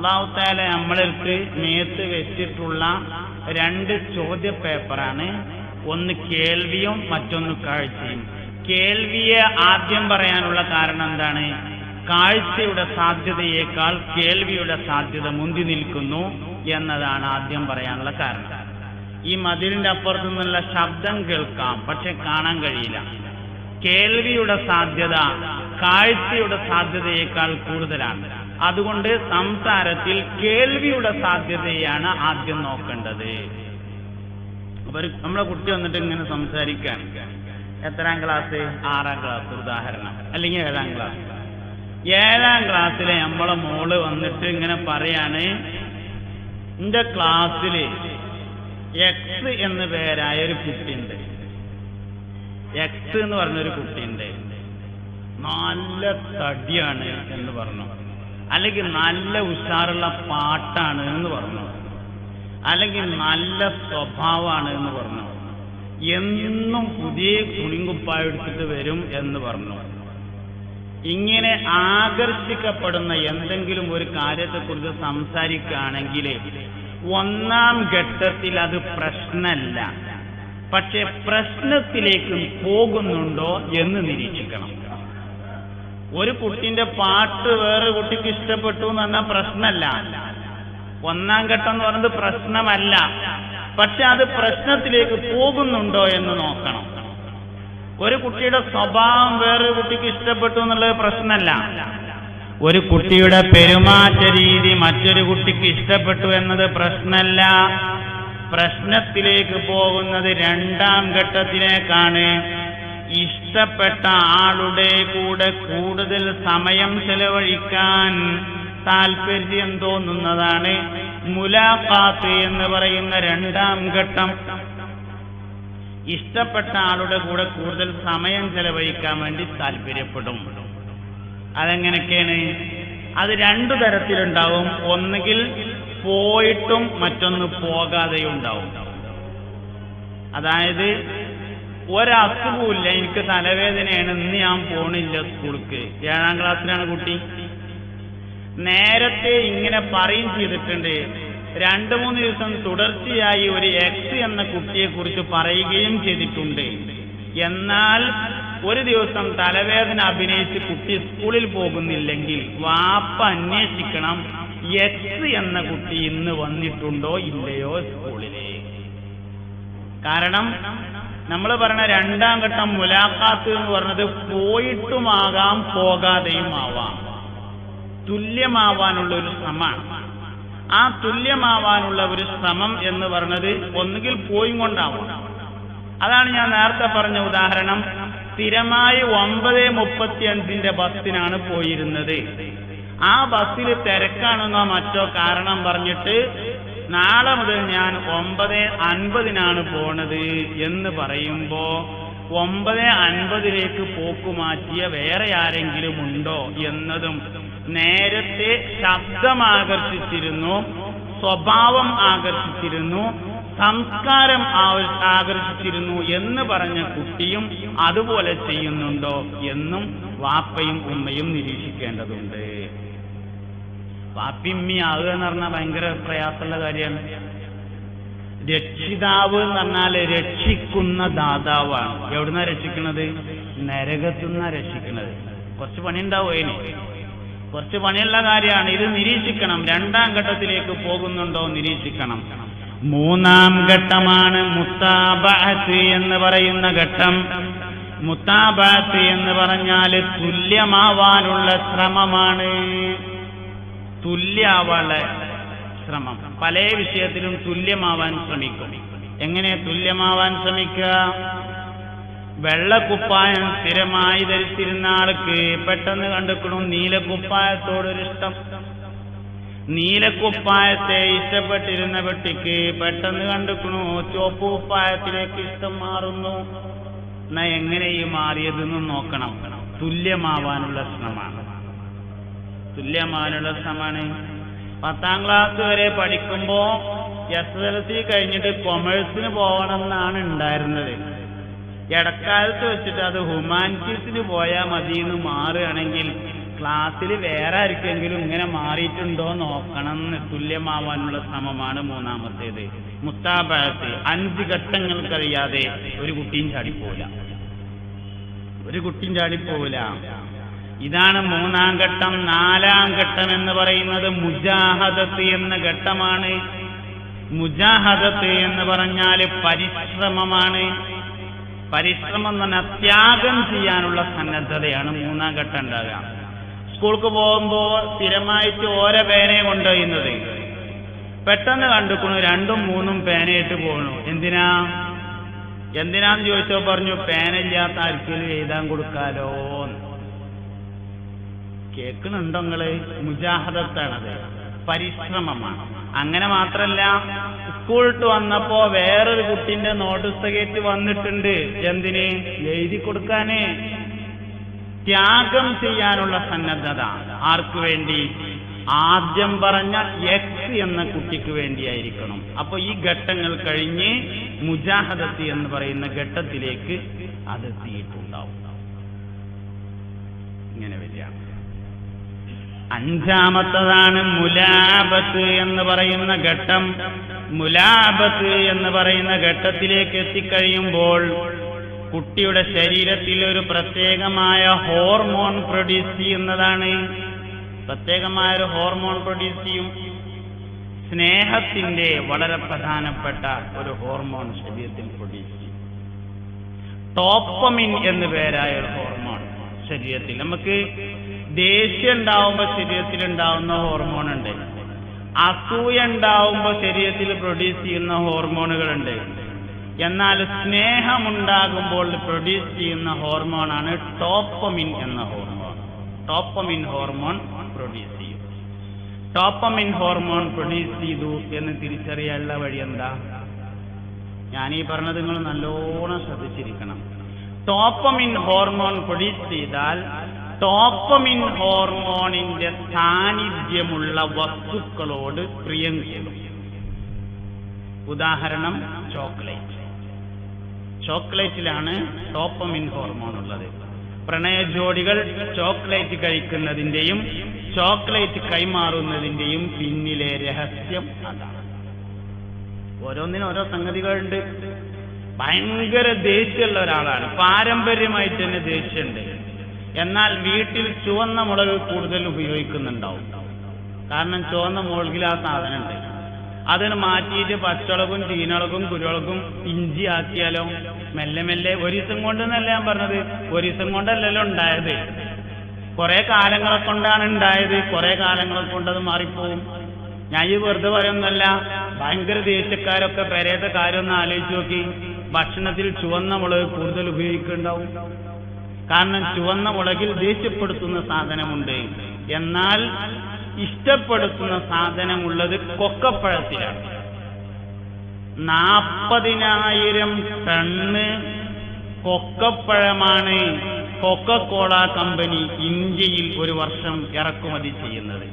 അള്ളാഹുത്താല നമ്മൾക്ക് നേത്ത് വെച്ചിട്ടുള്ള രണ്ട് ചോദ്യ പേപ്പറാണ് ഒന്ന് കേൾവിയും മറ്റൊന്ന് കാഴ്ചയും. കേൾവിയെ ആദ്യം പറയാനുള്ള കാരണം എന്താണ്? കാഴ്ചയുടെ സാധ്യതയേക്കാൾ കേൾവിയുടെ സാധ്യത മുന്തി നിൽക്കുന്നു എന്നതാണ് ആദ്യം പറയാനുള്ള കാരണം. ഈ മതിലിന്റെ അപ്പുറത്തു നിന്നുള്ള ശബ്ദം കേൾക്കാം പക്ഷെ കാണാൻ കഴിയില്ല. കേൾവിയുടെ സാധ്യത കാഴ്ചയുടെ സാധ്യതയേക്കാൾ കൂടുതലാണ്. അതുകൊണ്ട് സംസാരത്തിൽ കേൾവിയുടെ സാധ്യതയാണ് ആദ്യം നോക്കേണ്ടത്. ഒരു- നമ്മളെ കുട്ടി വന്നിട്ട് ഇങ്ങനെ സംസാരിക്കാൻ എത്രാം ക്ലാസ്? ആറാം ക്ലാസ് ഉദാഹരണം. അല്ലെങ്കിൽ ഏഴാം ക്ലാസ്. ഏഴാം ക്ലാസ്സിലെ നമ്മളെ മോൾ വന്നിട്ട് ഇങ്ങനെ പറയാണ് എന്റെ ക്ലാസ്സിൽ എക്സ് എന്ന് പേരായ ഒരു കുട്ടിയുണ്ട് എക്സ് എന്ന് പറഞ്ഞൊരു കുട്ടിയുണ്ട് നല്ല തടിയാണ് എന്ന് പറഞ്ഞു. അല്ലെങ്കിൽ നല്ല ഉഷാറുള്ള പാട്ടാണ് എന്ന് പറഞ്ഞു. അല്ലെങ്കിൽ നല്ല സ്വഭാവമാണ് എന്ന് പറഞ്ഞു. എന്നും പുതിയ കുണിങ്കുപ്പായ എടുത്തിട്ട് വരും എന്ന് പറഞ്ഞു. ഇങ്ങനെ ആകർഷിക്കപ്പെടുന്ന എന്തെങ്കിലും ഒരു കാര്യത്തെക്കുറിച്ച് സംസാരിക്കുകയാണെങ്കിൽ ഒന്നാം ഘട്ടത്തിൽ അത് പ്രശ്നമല്ല. പക്ഷെ പ്രശ്നത്തിലേക്ക് പോകുന്നുണ്ടോ എന്ന് നിരീക്ഷിക്കണം. ഒരു കുട്ടിന്റെ പാട്ട് വേറെ കുട്ടിക്ക് ഇഷ്ടപ്പെട്ടു എന്ന് പറഞ്ഞാൽ പ്രശ്നമല്ല. ഒന്നാം ഘട്ടം എന്ന് പറയുന്നത് പ്രശ്നമല്ല. പക്ഷെ അത് പ്രശ്നത്തിലേക്ക് പോകുന്നുണ്ടോ എന്ന് നോക്കണം. ഒരു കുട്ടിയുടെ സ്വഭാവം വേറെ കുട്ടിക്ക് ഇഷ്ടപ്പെട്ടു എന്നുള്ളത് പ്രശ്നമല്ല. ഒരു കുട്ടിയുടെ പെരുമാറ്റ രീതി മറ്റൊരു കുട്ടിക്ക് ഇഷ്ടപ്പെട്ടു എന്നത് പ്രശ്നമല്ല. പ്രശ്നത്തിലേക്ക് പോകുന്നത് രണ്ടാം ഘട്ടത്തിലേക്കാണ് ഇഷ്ടപ്പെട്ട ആളുടെ കൂടെ കൂടുതൽ സമയം ചെലവഴിക്കാൻ താൽപര്യം തോന്നുന്നതാണ് മുലാഖാത്ത് എന്ന് പറയുന്ന രണ്ടാം ഘട്ടം. ഇഷ്ടപ്പെട്ട ആളുടെ കൂടെ കൂടുതൽ സമയം ചെലവഴിക്കാൻ വേണ്ടി താല്പര്യപ്പെടും അതെങ്ങനെയൊക്കെയാണ്? അത് രണ്ടു തരത്തിലുണ്ടാവും. ഒന്നുകിൽ പോയിട്ടും മറ്റൊന്ന് പോകാതെയും ഉണ്ടാവും. അതായത് ഒരസുഖമില്ല എനിക്ക് തലവേദനയാണ്. ഇന്ന് ഞാൻ പോണില്ല സ്കൂൾക്ക്. ഏഴാം ക്ലാസ്സിലാണ് കുട്ടി. നേരത്തെ ഇങ്ങനെ പറയും ചെയ്തിട്ടുണ്ട്. രണ്ടു മൂന്ന് ദിവസം തുടർച്ചയായി ഒരു എക്സ് എന്ന കുട്ടിയെ കുറിച്ച് പറയുകയും ചെയ്തിട്ടുണ്ട്. എന്നാൽ ഒരു ദിവസം തലവേദന അഭിനയിച്ച് കുട്ടി സ്കൂളിൽ പോകുന്നില്ലെങ്കിൽ വാപ്പ അന്വേഷിക്കണം എക്സ് എന്ന കുട്ടി ഇന്ന് വന്നിട്ടുണ്ടോ ഇല്ലയോ സ്കൂളിലെ കാരണം നമ്മൾ പറഞ്ഞ രണ്ടാം ഘട്ടം മുലാഖാത്ത് എന്ന് പറഞ്ഞത് പോയിട്ടുമാകാം പോകാതെയും ആവാം. തുല്യമാവാനുള്ള ഒരു ശ്രമമാണ്. ആ തുല്യമാവാനുള്ള ഒരു ശ്രമം എന്ന് പറഞ്ഞത് ഒന്നുകിൽ പോയും കൊണ്ടാവും. അതാണ് ഞാൻ നേരത്തെ പറഞ്ഞ ഉദാഹരണം. സ്ഥിരമായി ഒമ്പത് മുപ്പത്തി അഞ്ചിന്റെ ബസ്സിനാണ് പോയിരുന്നത്. ആ ബസ്സിൽ തിരക്കാണെന്നോ മറ്റോ കാരണം പറഞ്ഞിട്ട് നാളെ മുതൽ ഞാൻ ഒമ്പത് അൻപതിനാണ് പോണത് എന്ന് പറയുമ്പോ ഒമ്പത് അൻപതിലേക്ക് പോക്കുമാറ്റിയ വേറെ ആരെങ്കിലും ഉണ്ടോ എന്നതും നേരത്തെ ശബ്ദം ആകർഷിച്ചിരുന്നു സ്വഭാവം ആകർഷിച്ചിരുന്നു സംസ്കാരം ആകർഷിച്ചിരുന്നു എന്ന് പറഞ്ഞ കുട്ടിയും അതുപോലെ ചെയ്യുന്നുണ്ടോ എന്നും വാപ്പയും ഉമ്മയും നിരീക്ഷിക്കേണ്ടതുണ്ട്. വാപ്പിമ്മി ആവുക എന്ന് പറഞ്ഞാൽ ഭയങ്കര പ്രയാസമുള്ള കാര്യമാണ്. രക്ഷിതാവ് എന്ന് പറഞ്ഞാൽ രക്ഷിക്കുന്ന ദാതാവാണ്. എവിടുന്നാ രക്ഷിക്കുന്നത് നരകത്തുനിന്നാ രക്ഷിക്കുന്നത് കുറച്ച് പണിയുണ്ടാവും അതിന് കുറച്ച് പണിയുള്ള കാര്യമാണ്. ഇത് നിരീക്ഷിക്കണം. രണ്ടാം ഘട്ടത്തിലേക്ക് പോകുന്നുണ്ടോ നിരീക്ഷിക്കണം. മൂന്നാം ഘട്ടമാണ് മുത്താബാത്ത് എന്ന് പറയുന്ന ഘട്ടം. മുത്താബാത്ത് എന്ന് പറഞ്ഞാൽ തുല്യമാവാനുള്ള ശ്രമമാണ്. തുല്യാവാനുള്ള ശ്രമം. പല വിഷയത്തിലും തുല്യമാവാൻ ശ്രമിക്കും. എങ്ങനെ തുല്യമാവാൻ ശ്രമിക്കുക? വെള്ളക്കുപ്പായം സ്ഥിരമായി ധരിച്ചിരുന്ന ആൾക്ക് പെട്ടെന്ന് കണ്ടുക്കണം നീലക്കുപ്പായത്തോടൊരിഷ്ടം. നീലക്കുപ്പായത്തെ ഇഷ്ടപ്പെട്ടിരുന്ന വെട്ടിക്ക് പെട്ടെന്ന് കണ്ടെക്കണു ചുവപ്പ് കുപ്പായത്തിലേക്ക് ഇഷ്ടം മാറുന്നു. എന്നാ എങ്ങനെ ഈ മാറിയതെന്ന് നോക്കണം. തുല്യമാവാനുള്ള ശ്രമമാണ് തുല്യമാവാനുള്ള ശ്രമമാണ്. പത്താം ക്ലാസ് വരെ പഠിക്കുമ്പോ എസ് എൽ സി കഴിഞ്ഞിട്ട് കൊമേഴ്സിന് പോകണം എന്നാണ് ഉണ്ടായിരുന്നത്. ഇടക്കാലത്ത് വെച്ചിട്ട് അത് ഹ്യൂമാനിറ്റീസിന് പോയാൽ മതി എന്ന് മാറുകയാണെങ്കിൽ ക്ലാസ്സിൽ വേറെ ആർക്കെങ്കിലും ഇങ്ങനെ മാറിയിട്ടുണ്ടോ നോക്കണം തുല്യമാവാനുള്ള ശ്രമമാണ് മൂന്നാമത്തേത്. മുത്താബാത്ത് അഞ്ച് ഘട്ടങ്ങൾക്കറിയാതെ ഒരു കുട്ടിയും ചാടിപ്പോവില്ല. ഒരു കുട്ടിയും ചാടിപ്പോവില്ല. ഇതാണ് മൂന്നാം ഘട്ടം നാലാം ഘട്ടം എന്ന് പറയുന്നത് മുജാഹദത്ത് എന്ന ഘട്ടമാണ്. മുജാഹദത്ത് എന്ന് പറഞ്ഞാൽ പരിശ്രമമാണ്. പരിശ്രമം എന്ന് പറഞ്ഞാൽ ത്യാഗം ചെയ്യാനുള്ള സന്നദ്ധതയാണ് മൂന്നാം ഘട്ടം ഉണ്ടാകുക. സ്കൂൾക്ക് പോകുമ്പോൾ സ്ഥിരമായിട്ട് ഓരോ പേനയെ കൊണ്ടുപോയിരുന്നത്. പെട്ടെന്ന് കണ്ടുക്കണു രണ്ടും മൂന്നും പേനയിട്ട് പോകണു എന്തിനാ? എന്തിനാന്ന് ചോദിച്ചോ പറഞ്ഞു പേനയില്ലാത്ത ആർക്കെങ്കിലും എഴുതാൻ കൊടുക്കാലോ കേൾക്കുന്നുണ്ടോ നിങ്ങൾ? മുജാഹദത്താണത്. പരിശ്രമമാണ്. അങ്ങനെ മാത്രല്ല സ്കൂളിട്ട് വന്നപ്പോ വേറൊരു കുട്ടിന്റെ നോട്ടീസ് കയറ്റി വന്നിട്ടുണ്ട്. എന്തിന്? എഴുതി കൊടുക്കാന്. ത്യാഗം ചെയ്യാനുള്ള സന്നദ്ധത ആർക്കു വേണ്ടി? ആദ്യം പറഞ്ഞ എക്സ് എന്ന കുട്ടിക്ക് വേണ്ടിയായിരിക്കണം. അപ്പൊ ഈ ഘട്ടങ്ങൾ കഴിഞ്ഞ് മുജാഹദത്ത് എന്ന് പറയുന്ന ഘട്ടത്തിലേക്ക് അത് അതെത്തിയിട്ടുണ്ടാവും ഇങ്ങനെ വരികയാണ്. അഞ്ചാമത്തതാണ് മുലാബത്ത് എന്ന് പറയുന്ന ഘട്ടം. മുലാബത്ത് എന്ന് പറയുന്ന ഘട്ടത്തിലേക്ക് എത്തിക്കഴിയുമ്പോൾ കുട്ടിയുടെ ശരീരത്തിൽ ഒരു പ്രത്യേകമായ ഹോർമോൺ പ്രൊഡ്യൂസ് ചെയ്യുന്നതാണ്. പ്രത്യേകമായ ഒരു ഹോർമോൺ പ്രൊഡ്യൂസ് ചെയ്യും. സ്നേഹത്തിന്റെ വളരെ പ്രധാനപ്പെട്ട ഒരു ഹോർമോൺ ശരീരത്തിൽ പ്രൊഡ്യൂസ് ചെയ്യും. ടോപ്പമിൻ എന്ന് പേരായ ഒരു ഹോർമോൺ. ശരീരത്തിൽ. നമുക്ക് ദേഷ്യം ഉണ്ടാവുമ്പോൾ ശരീരത്തിൽ ഉണ്ടാവുന്ന ഹോർമോൺ ഉണ്ട് അസൂയ ഉണ്ടാവുമ്പോൾ ശരീരത്തിൽ പ്രൊഡ്യൂസ് ചെയ്യുന്ന ഹോർമോണുകൾ ഉണ്ട് എന്നാൽ സ്നേഹമുണ്ടാകുമ്പോൾ പ്രൊഡ്യൂസ് ചെയ്യുന്ന ഹോർമോണാണ് ടോപ്പമിൻ എന്ന ഹോർമോൺ. ടോപ്പമിൻ ഹോർമോൺ പ്രൊഡ്യൂസ് ചെയ്യും. ടോപ്പമിൻ ഹോർമോൺ പ്രൊഡ്യൂസ് ചെയ്തു എന്ന് തിരിച്ചറിയാനുള്ള വഴി എന്താ ഞാൻ ഈ പറഞ്ഞത് നിങ്ങൾ നല്ലോണം ശ്രദ്ധിച്ചിരിക്കണം. ടോപ്പമിൻ ഹോർമോൺ പ്രൊഡ്യൂസ് ചെയ്താൽ ടോപ്പമിൻ ഹോർമോണിന്റെ സാന്നിധ്യമുള്ള വസ്തുക്കളോട് പ്രിയം കൂടും. ഉദാഹരണം ചോക്ലേറ്റ്. ചോക്ലേറ്റിലാണ് ടോപ്പമിൻ ഹോർമോൺ ഉള്ളത്. പ്രണയ ജോഡികൾ ചോക്ലേറ്റ് കഴിക്കുന്നതിന്റെയും ചോക്ലേറ്റ് കൈമാറുന്നതിന്റെയും പിന്നിലെ രഹസ്യം അതാണ്. ഓരോന്നിനും ഓരോ സംഗതികളുണ്ട്. ഭയങ്കര ദേഷ്യമുള്ള ഒരാളാണ്. പാരമ്പര്യമായിട്ട് തന്നെ ദേഷ്യമുണ്ട്. എന്നാൽ വീട്ടിൽ ചുവന്ന മുളക് കൂടുതൽ ഉപയോഗിക്കുന്നുണ്ടാവും. കാരണം ചുവന്ന മുളകിൽ ആ സാധനം ഉണ്ട് അതിന് മാറ്റിയിട്ട് പച്ചളകും ചീനളകും കുരുളകും ഇഞ്ചി ആക്കിയാലോ? മെല്ലെ മെല്ലെ ഒരു ദിവസം കൊണ്ടെന്നല്ല ഞാൻ പറഞ്ഞത്. ഒരു ദിവസം കൊണ്ടല്ലല്ലോ ഉണ്ടായത്. കുറെ കാലങ്ങളെ കൊണ്ടാണ് ഉണ്ടായത്. കുറെ കാലങ്ങളെ കൊണ്ട് അത് മാറിപ്പോവും. ഞാൻ ഈ വെറുതെ പറയുന്നല്ല ഭയങ്കര ദേഷ്യക്കാരൊക്കെ പെരേത്തെ കാര്യം ഒന്ന് ആലോചിച്ച് നോക്കി. ഭക്ഷണത്തിൽ ചുവന്ന മുളക് കൂടുതൽ ഉപയോഗിക്കുന്നുണ്ടാവും കാരണം ചുവന്ന മുളകിൽ ദേഷ്യപ്പെടുത്തുന്ന സാധനമുണ്ട്. എന്നാൽ ഇഷ്ടപ്പെടുത്തുന്ന സാധനമുള്ളത് കൊക്കപ്പഴത്തിലാണ്. നാപ്പതിനായിരം ടണ്ണ് കൊക്കപ്പഴമാണ് കൊക്കക്കോള കമ്പനി ഇന്ത്യയിൽ ഒരു വർഷം ഇറക്കുമതി ചെയ്യുന്നത്.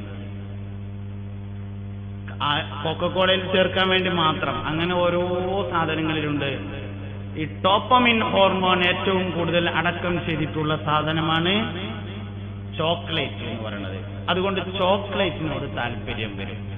കൊക്കക്കോളയിൽ ചേർക്കാൻ വേണ്ടി മാത്രം. അങ്ങനെ ഓരോ സാധനങ്ങളിലുണ്ട്. ഈ ടോപ്പമിൻ ഹോർമോൺ ഏറ്റവും കൂടുതൽ അടക്കം ചെയ്തിട്ടുള്ള സാധനമാണ് ചോക്ലേറ്റ് എന്ന് പറയുന്നത്. അതുകൊണ്ട് ചോക്ലേറ്റിനോട് താല്പര്യം വരും.